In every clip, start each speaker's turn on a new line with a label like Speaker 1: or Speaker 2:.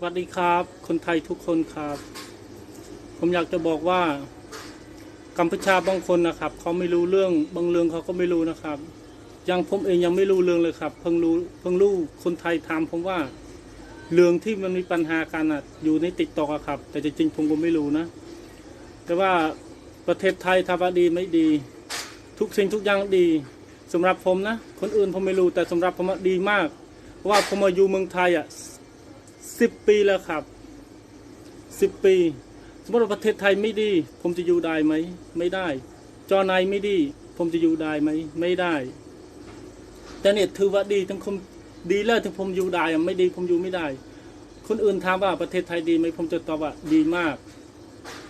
Speaker 1: สวัสดีครับ คนไทยทุกคนครับ ผมอยากจะบอกว่ากัมพูชาบางคนนะครับเขาไม่รู้เรื่องบางเรื่องเขาก็ไม่รู้นะครับยังผมเองยังไม่รู้เรื่องเลยครับเพิ่งรู้เพิ่งรู้คนไทยถามผมว่า เรื่องที่มันมีปัญหากันอะอยู่ในติ๊กตอกครับ แต่จริงๆผมก็ไม่รู้นะ แต่ว่าประเทศไทยทำว่าดีไม่ดี ทุกสิ่งทุกอย่างดีสำหรับผมนะ คนอื่นผมไม่รู้แต่สำหรับผมดีมาก เพราะว่าผมมาอยู่เมืองไทยอะ สิบปีแล้วครับสิบปี สมมติว่าประเทศไทยไม่ดี ผมจะอยู่ได้ไหม ไม่ได้ จอในไม่ดี ผมจะอยู่ได้ไหม ไม่ได้ แต่เนี่ยถือว่าดีทั้งคมดีแล้วถึงผมอยู่ได้ไม่ดีผมอยู่ไม่ได้ คนอื่นถามว่าประเทศไทยดีไหมผมจะตอบว่าดีมาก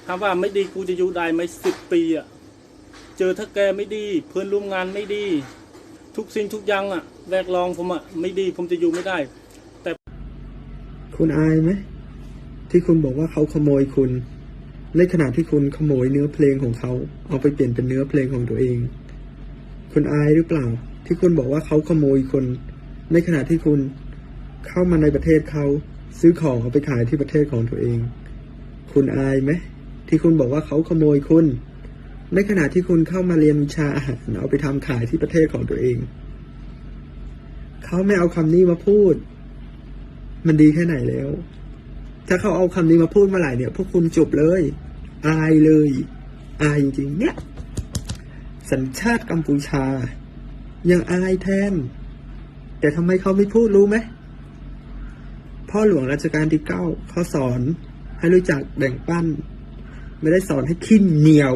Speaker 1: ถามว่าไม่ดีกูจะอยู่ได้ไหมสิบปีอะเจอถ้าแกไม่ดี เพื่อนร่วมงานไม่ดี ทุกสิ่งทุกอย่างอะแวกลองผมอะไม่ดีผมจะอยู่ไม่ได้
Speaker 2: คุณอายไหมที่คุณบอกว่าเขาขโมยคุณ ในขณะที่คุณขโมยเนื้อเพลงของเขา เอาไปเปลี่ยนเป็นเนื้อเพลงของตัวเอง คุณอายหรือเปล่า ที่คุณบอกว่าเขาขโมยคุณในขณะที่คุณเข้ามาในประเทศเขาซื้อของเอาไปขายที่ประเทศของตัวเอง คุณอายไหมที่คุณบอกว่าเขาขโมยคุณ ในขณะที่คุณเข้ามาเรียนวิชาอาหารเอาไปทำขายที่ประเทศของตัวเอง เขาไม่เอาคำนี้มาพูด มันดีแค่ไหนแล้ว ถ้าเขาเอาคำนี้มาพูดมื่อไหร่เนี่ย พวกคุณจบเลย อายเลย อายจริงๆเนี่ย สัญชาติกัมพูชา ยังอายแทน แต่ทำไมเขาไม่พูดรู้ไหมพ่อหลวงรัชกาลที่เก้าเขาสอนให้รู้จักแบ่งปั้น ไม่ได้สอนให้ขี้เหนียว